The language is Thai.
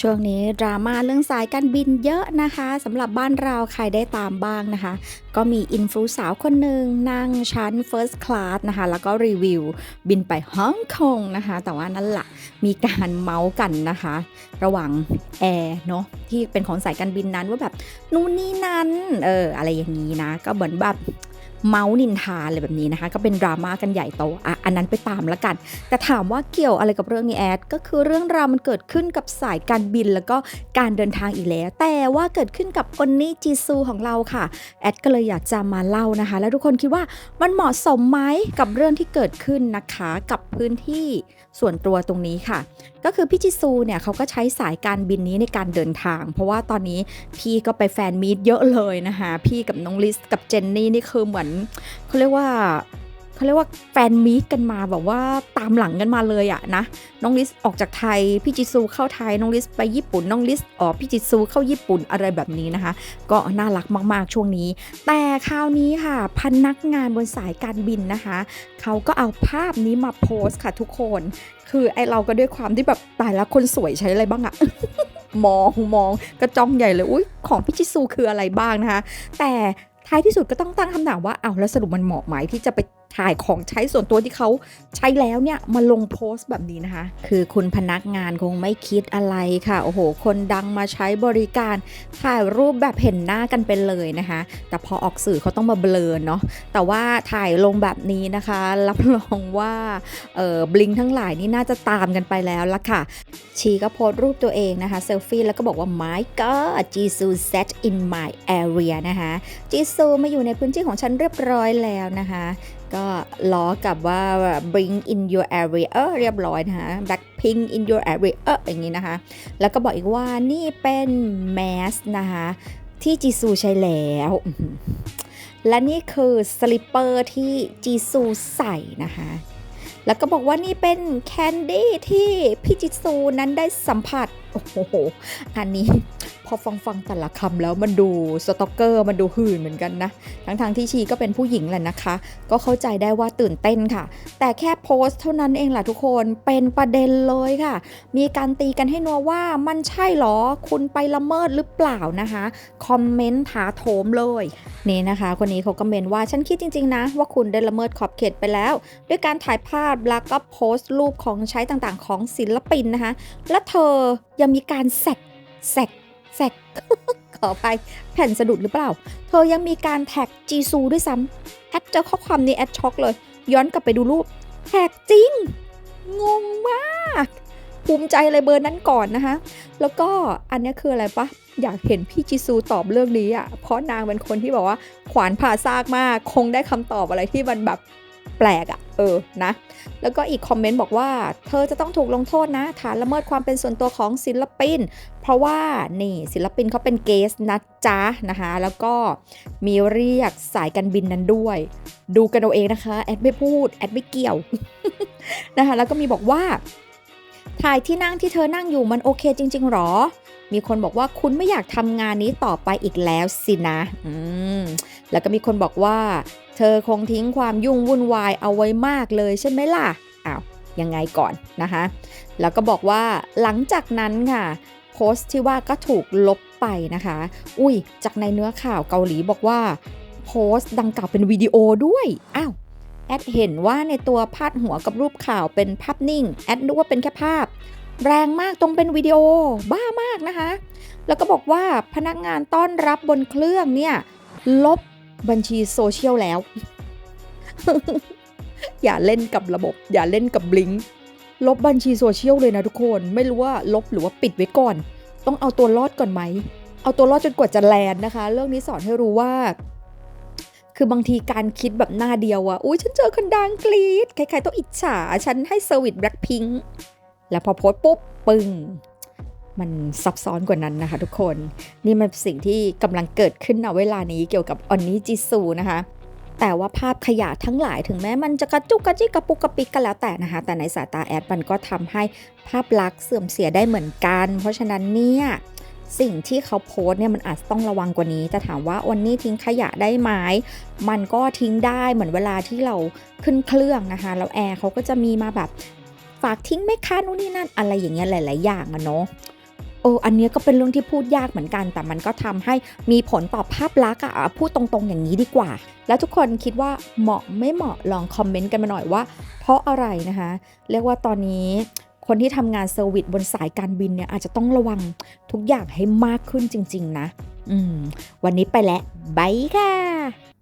ช่วงนี้ดราม่าเรื่องสายการบินเยอะนะคะสำหรับบ้านเราใครได้ตามบ้างนะคะ ก็มีอินฟลูสาวคนหนึ่งนั่งชั้น First Class นะคะ แล้วก็รีวิวบินไปฮ่องกงนะคะ แต่ว่านั่นแหละมีการเมาส์กันนะคะ ระหว่างแอร์เนาะที่เป็นของสายการบินนั้นว่าแบบนู่นนี่นั่นเอออะไรอย่างนี้นะ ก็เหมือนแบบ เมาส์นินทาอะไรแบบนี้นะคะ ก็เป็นดราม่ากันใหญ่โตอะอันนั้นไปตามละกัน แต่ถามว่าเกี่ยวอะไรกับเรื่องนี้แอดก็คือเรื่องราวมันเกิดขึ้นกับสายการบินแล้วก็การเดินทางอีกแล้ว แต่ว่าเกิดขึ้นกับอนนี่จีซูของเราค่ะแอดก็เลยอยากจะมาเล่านะคะ แล้วทุกคนคิดว่ามันเหมาะสมไหมกับเรื่องที่เกิดขึ้นนะคะกับพื้นที่ส่วนตัวตรงนี้ค่ะ ก็คือพี่จิซูเนี่ยเขาก็ใช้สายการบินนี้ในการเดินทาง เพราะว่าตอนนี้พี่ก็ไปแฟนมีตเยอะเลยนะคะ พี่กับน้องลิสกับเจนนี่นี่คือเหมือนเขาเรียกว่าเขาเรียกว่าแฟนมีตกันมาแบบว่าตามหลังกันมาเลยอะนะ น้องลิสออกจากไทย พี่จิซูเข้าไทย น้องลิสไปญี่ปุ่น น้องลิสออกพี่จิซูเข้าญี่ปุ่นอะไรแบบนี้นะคะ ก็น่ารักมากๆช่วงนี้ แต่คราวนี้ค่ะ พนักงานบนสายการบินนะคะ เขาก็เอาภาพนี้มาโพสต์ค่ะทุกคน คือไอเราก็ด้วยความที่แบบตายล้วคนสวยใช้อะไรบ้างอะมองมองกระจ้องใหญ่เลยอุ้ยของพี่จิซูคืออะไรบ้างนะคะ แต่ ท้ายที่สุดก็ต้องตั้งคำถามว่าเอ้าแล้วสรุปมันเหมาะไหมที่จะไป ถ่ายของใช้ส่วนตัวที่เขาใช้แล้วเนี่ยมาลงโพสต์แบบนี้นะคะ คือคุณพนักงานคงไม่คิดอะไรค่ะ โอ้โห คนดังมาใช้บริการถ่ายรูปแบบเห็นหน้ากันเป็นเลยนะคะ แต่พอออกสื่อเขาต้องมาเบลอเนาะ แต่ว่าถ่ายลงแบบนี้นะคะ รับรองว่าเออบลิงทั้งหลายนี่น่าจะตามกันไปแล้วละค่ะ ชีก็โพสต์รูปตัวเองนะคะเซลฟี่แล้วก็บอกว่า my god Jisoo set in my area นะคะจีซูมาอยู่ในพื้นที่ของฉันเรียบร้อยแล้วนะคะ ก็ล้อกับว่า bring in your area เออเรียบร้อยนะคะ blackpink in your area เอออย่างนี้นะคะ แล้วก็บอกอีกว่านี่เป็นแมสนะคะที่จีซูใช้แล้วและนี่คือสลิปเปอร์ที่จีซูใส่นะคะ แล้วก็บอกว่านี่เป็นแคนดี้ที่พี่จิซูนั้นได้สัมผัส โอ้โห อันนี้ พอฟังฟังแต่ละคำแล้วมันดูสตอกเกอร์มันดูหื่นเหมือนกันนะ ทั้งทางๆที่ชีก็เป็นผู้หญิงแหละนะคะ ก็เข้าใจได้ว่าตื่นเต้นค่ะ แต่แค่โพสต์เท่านั้นเองแหละทุกคนเป็นประเด็นเลยค่ะ มีการตีกันให้นัวว่ามันใช่หรอ คุณไปละเมิดหรือเปล่านะคะ คอมเมนต์ถาโถมเลย นี่นะคะ คนนี้เขาก็เมนว่าฉันคิดจริง ๆ นะ ว่าคุณได้ละเมิดขอบเขตไปแล้ว ด้วยการถ่ายภาพแล้วก็โพสต์รูปของใช้ต่างๆ ของศิลปินนะคะ และเธอยังมีการแซกแซก แซกขออภัยแผ่นสะดุดหรือเปล่า เธอยังมีการแท็กจีซูด้วยซ้ำแอดเจอข้อความนี้แอดช็อกเลย ย้อนกลับไปดูรูปแท็กจริง งงมาก ภูมิใจเลยเบอร์นั้นก่อนนะคะ แล้วก็อันนี้คืออะไรปะอยากเห็นพี่จิซูตอบเรื่องนี้อะ เพราะนางเป็นคนที่บอกว่าขวานผ่าซากมาก คงได้คำตอบอะไรที่มันแบบ ปลกอะ่ะเออนะ แล้วก็อีกคอมเมนต์บอกว่า เธอจะต้องถูกลงโทษนะฐานละเมิดความเป็นส่วนตัวของศิลปิน เพราะว่านี่ศิลปินเขาเป็นเกสนะจ๊ะนะคะแล้วก็มีเรียกสายการบินนั้นด้วย ดูกันเอาเองนะคะ แอดไม่พูด แอดไม่เกี่ยวนะคะแล้วก็มีบอกว่า ถ่ายที่นั่งที่เธอนั่งอยู่มันโอเคจริง ๆหรอ มีคนบอกว่าคุณไม่อยากทำงานนี้ต่อไปอีกแล้วสินะ อืม แล้วก็มีคนบอกว่า เธอคงทิ้งความยุ่งวุ่นวายเอาไว้มากเลยใช่ไหมล่ะ อ้าว ยังไงก่อนนะคะ แล้วก็บอกว่าหลังจากนั้นค่ะ โพสต์ที่ว่าก็ถูกลบไปนะคะ อุ้ย จากในเนื้อข่าวเกาหลีบอกว่า โพสต์ดังกล่าวเป็นวิดีโอด้วย อ้าว แอดเห็นว่าในตัวพาดหัวกับรูปข่าวเป็นภาพนิ่ง แอดนึกว่าเป็นแค่ภาพ แรงมากตรงเป็นวิดีโอบ้ามากนะคะ แล้วก็บอกว่าพนักงานต้อนรับบนเครื่องเนี่ยลบบัญชีโซเชียลแล้ว อย่าเล่นกับระบบ อย่าเล่นกับบลิงลบบัญชีโซเชียลเลยนะทุกคน ไม่รู้ว่าลบหรือว่าปิดไว้ก่อน ต้องเอาตัวรอดก่อนไหม เอาตัวรอดจนกว่าจะแลนด์นะคะ เรื่องนี้สอนให้รู้ว่า คือบางทีการคิดแบบหน้าเดียวอะอุ้ยฉันเจอคนดังกรี๊ดใครๆต้องอิจฉา ฉันให้เซอร์วิสแบล็คพิงค์ แล้วพอโพสต์ปุ๊บปึ้งมันซับซ้อนกว่านั้นนะคะทุกคน นี่มันสิ่งที่กำลังเกิดขึ้นณเวลานี้เกี่ยวกับออนนี่จิซูนะคะ แต่ว่าภาพขยะทั้งหลายถึงแม้มันจะกระจุกกระจิกกระปุกกระปิกกันแล้วแต่นะคะ แต่ในสายตาแอดมันก็ทำให้ภาพลักษณ์เสื่อมเสียได้เหมือนกัน เพราะฉะนั้นเนี่ยสิ่งที่เขาโพสเนี่ยมันอาจต้องระวังกว่านี้แต่ถามว่าวันนี้ทิ้งขยะได้ไหมมันก็ทิ้งได้เหมือนเวลาที่เราขึ้นเครื่องนะคะ แล้วแอร์เขาก็จะมีมาแบบ ฝากทิ้งไหมคะนู่นนี่นั่นอะไรอย่างเงี้ยหลาย ๆ อย่างอะเนาะโอ้อันเนี้ยก็เป็นเรื่องที่พูดยากเหมือนกัน แต่มันก็ทำให้มีผลต่อภาพลักษณ์อะอะพูดตรงๆอย่างนี้ดีกว่า แล้วทุกคนคิดว่าเหมาะไม่เหมาะลองคอมเมนต์กันมาหน่อยว่า เพราะอะไรนะคะ เรียกว่าตอนนี้คนที่ทำงานเซอร์วิสบนสายการบินเนี่ยอาจจะต้องระวังทุกอย่างให้มากขึ้นจริง ๆ นะ อืม วันนี้ไปแล้วบายค่ะ